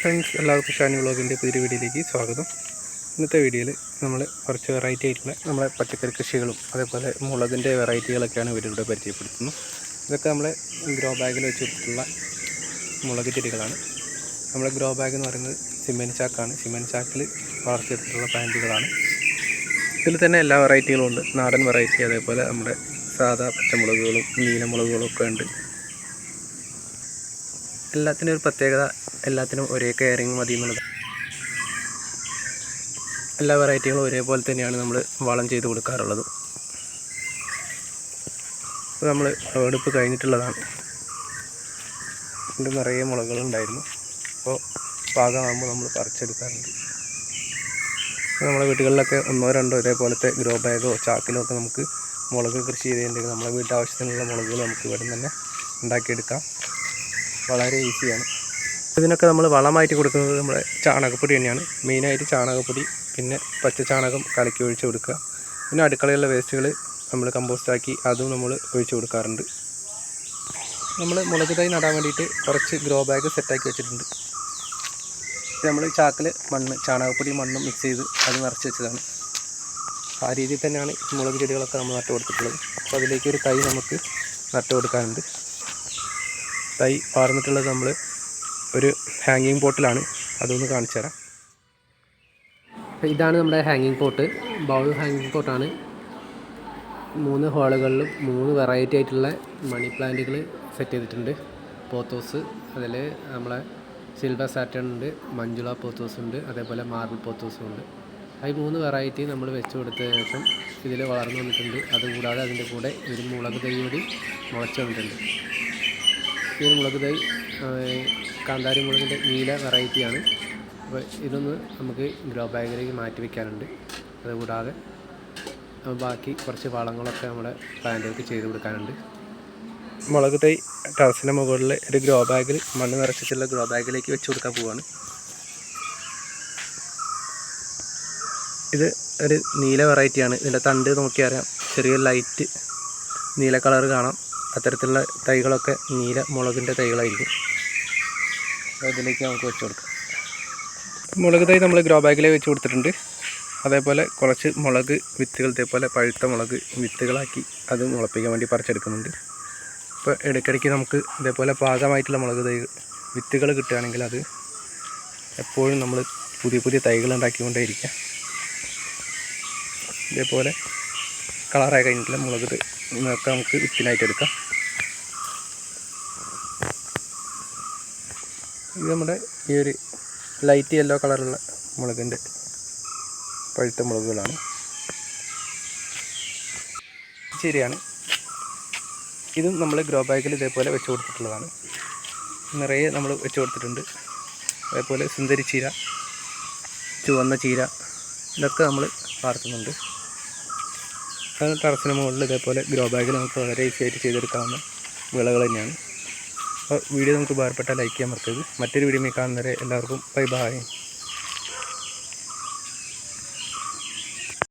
Friends എല്ലാവർക്കും ഷാനി വ്ളോഗിന്റെ പുതിയ വീഡിയോയിലേക്ക് സ്വാഗതം. ഇന്നത്തെ വീഡിയോയിൽ നമ്മൾ കുറച്ച് വെറൈറ്റി ആയിട്ടുള്ള നമ്മളെ പച്ചക്കറി കൃഷികളും അതേപോലെ മുളകിന്റെ വെറൈറ്റികളൊക്കെയാണ് ഇവരിവിടെ പരിചയപ്പെടുത്തുന്നത്. ഇതൊക്കെ നമ്മളെ ഗ്രോ ബാഗിൽ വെച്ചിട്ടുള്ള മുളക് ചെടികളാണ്. നമ്മളെ ഗ്രോ ബാഗ് എന്ന് പറയുന്നത് സിമെന്റ് ചാക്കാണ് സിമെന്റ് ചാക്കിൽ വളർത്തിയെടുത്തിട്ടുള്ള പ്ലാന്റുകളാണ് ഇതിൽ തന്നെ എല്ലാ വെറൈറ്റികളും ഉണ്ട്. നാടൻ വെറൈറ്റി അതേപോലെ നമ്മുടെ സാധാ പച്ചമുളകുകളും നീലമുളകുകളും ഒക്കെ ഉണ്ട്. എല്ലാത്തിനും ഒരു പ്രത്യേകത എല്ലാത്തിനും ഒരേ കെയറിങ് മതി എന്നുള്ളത്. എല്ലാ വെറൈറ്റികളും ഒരേപോലെ തന്നെയാണ് നമ്മൾ വളം ചെയ്ത് കൊടുക്കാറുള്ളത്. അപ്പോൾ നമ്മൾ വിളവെടുപ്പ് കഴിഞ്ഞിട്ടുള്ളതാണ്. ഇതിന്റെ നിറയെ മുളകളുണ്ടായിരുന്നു അപ്പോൾ പാകമാകുമ്പോൾ നമ്മൾ പറിച്ചെടുക്കാറുണ്ട്. നമ്മളെ വീടുകളിലൊക്കെ ഒന്നോ രണ്ടോ ഇതേപോലത്തെ ഗ്രോ ബാഗോ ചാക്കിലോ ഒക്കെ നമുക്ക് മുളക് കൃഷി ചെയ്തിട്ടുണ്ടെങ്കിൽ നമ്മളെ വീട്ടാവശ്യത്തിനുള്ള മുളകുകൾ നമുക്ക് ഇവിടെ തന്നെ ഉണ്ടാക്കിയെടുക്കാം. വളരെ ഈസിയാണ്. ഇതിനൊക്കെ നമ്മൾ വളമായിട്ട് കൊടുക്കുന്നത് നമ്മുടെ ചാണകപ്പൊടി തന്നെയാണ്. മെയിനായിട്ട് ചാണകപ്പൊടി പിന്നെ പച്ച ചാണകം കലക്കി ഒഴിച്ച് കൊടുക്കുക. പിന്നെ അടുക്കളയിലുള്ള വേസ്റ്റുകൾ നമ്മൾ കമ്പോസ്റ്റാക്കി അതും നമ്മൾ ഒഴിച്ച് കൊടുക്കാറുണ്ട്. നമ്മൾ മുളക് തൈ നടാൻ വേണ്ടിയിട്ട് കുറച്ച് ഗ്രോ ബാഗ് സെറ്റാക്കി വെച്ചിട്ടുണ്ട്. നമ്മൾ ചാക്കിൽ മണ്ണ് ചാണകപ്പൊടി മണ്ണും മിക്സ് ചെയ്ത് അത് നിറച്ച് വെച്ചതാണ്. ആ രീതിയിൽ തന്നെയാണ് മുളക് ചെടികളൊക്കെ നമ്മൾ നട്ടു കൊടുത്തിട്ടുള്ളത് അപ്പോൾ അതിലേക്ക് ഒരു തൈ നമുക്ക് നട്ടു കൊടുക്കാനുണ്ട് തൈ പാർന്നിട്ടുള്ളത് നമ്മൾ ഒരു ഹാങ്ങിങ് പോട്ടിലാണ് അതൊന്ന് കാണിച്ചു തരാം. ഇതാണ് നമ്മുടെ ഹാങ്ങിങ് പോട്ട് ബൗൾ ഹാങ്ങിങ് പോട്ടാണ് മൂന്ന് ഹോളുകളിലും മൂന്ന് വെറൈറ്റി ആയിട്ടുള്ള മണി പ്ലാന്റുകൾ സെറ്റ് ചെയ്തിട്ടുണ്ട്. പോത്തോസ് അതിൽ നമ്മളെ സിൽവർ സാറ്റൺ ഉണ്ട് മഞ്ജുള പോത്തോസ് ഉണ്ട് അതേപോലെ മാർബിൾ പോത്തോസും ഉണ്ട്. ഈ മൂന്ന് വെറൈറ്റി നമ്മൾ വെച്ച് കൊടുത്തതിന് ശേഷം ഇതിൽ വളർന്നു വന്നിട്ടുണ്ട്. അതുകൂടാതെ അതിന്റെ കൂടെ ഒരു മുളക് തൈ കൂടി മുളച്ചു വന്നിട്ടുണ്ട്. ഈ മുളക് തൈ കാന്താരി മുളകിന്റെ നീല വെറൈറ്റിയാണ് അപ്പോൾ ഇതൊന്ന് നമുക്ക് ഗ്രോ ബാഗിലേക്ക് മാറ്റി വയ്ക്കാനുണ്ട് അതുകൂടാതെ ബാക്കി കുറച്ച് വളങ്ങളൊക്കെ നമ്മുടെ പ്ലാന്റുകൾക്ക് ചെയ്ത് കൊടുക്കാനുണ്ട്. മുളക് തൈ ടെറസിന്റെ മുകളിൽ ഒരു ഗ്രോ ബാഗിൽ മണ്ണ് നിറച്ചിട്ടുള്ള ഗ്രോ ബാഗിലേക്ക് വെച്ച് കൊടുക്കാൻ പോവാണ്. ഇത് ഒരു നീല വെറൈറ്റിയാണ് ഇതിന്റെ തണ്ട് നോക്കിയാൽ ചെറിയ ലൈറ്റ് നീല കളർ കാണാം. അത്തരത്തിലുള്ള തൈകളൊക്കെ നീല മുളകിന്റെ തൈകളായിരിക്കും. അതിലേക്ക് നമുക്ക് വെച്ച് കൊടുക്കാം. മുളക് തൈ നമ്മൾ ഗ്രോ ബാഗിലെ വെച്ച് കൊടുത്തിട്ടുണ്ട്. അതേപോലെ കുറച്ച് മുളക് വിത്തുകൾ ഇതേപോലെ പഴുത്ത മുളക് വിത്തുകളാക്കി അത് മുളപ്പിക്കാൻ വേണ്ടി പറിച്ചെടുക്കുന്നുണ്ട്. ഇപ്പോൾ ഇടയ്ക്കിടയ്ക്ക് നമുക്ക് ഇതേപോലെ പാകമായിട്ടുള്ള മുളക് തൈ വിത്തുകൾ കിട്ടുകയാണെങ്കിൽ അത് എപ്പോഴും നമ്മൾ പുതിയ പുതിയ തൈകൾ ഉണ്ടാക്കിക്കൊണ്ടേയിരിക്കുക. ഇതേപോലെ കളറായി കഴിഞ്ഞിട്ടുള്ള മുളക് തൈ. ഇതൊക്കെ നമുക്ക് വിത്തിനായിട്ട് എടുക്കാം. ഇത് നമ്മുടെ ഈ ഒരു ലൈറ്റ് യെല്ലോ കളറുള്ള മുളകിന്റെ പഴുത്ത മുളകുകളാണ്. ശരിയാണ്. ഇതും നമ്മൾ ഗ്രോ ബാഗിൽ ഇതേപോലെ വെച്ച് കൊടുത്തിട്ടുള്ളതാണ്. നിറയെ നമ്മൾ വെച്ച് കൊടുത്തിട്ടുണ്ട്. അതേപോലെ സുന്ദരി ചീര ചുവന്ന ചീര ഇതൊക്കെ നമ്മൾ വളർത്തുന്നുണ്ട് ടെറസിന് മുകളിൽ ഇതേപോലെ ഗ്രോ ബാഗ് നമുക്ക് വളരെ ഈസി ആയിട്ട് ചെയ്തെടുക്കാവുന്ന വിളകൾ തന്നെയാണ്. അപ്പോൾ വീഡിയോ നമുക്ക് ഉപകാരപ്പെട്ടാൽ ലൈക്ക് ചെയ്യാൻ മറക്കരുത്. മറ്റൊരു വീഡിയോ കാണുന്നവരെ എല്ലാവർക്കും ബൈ ബൈ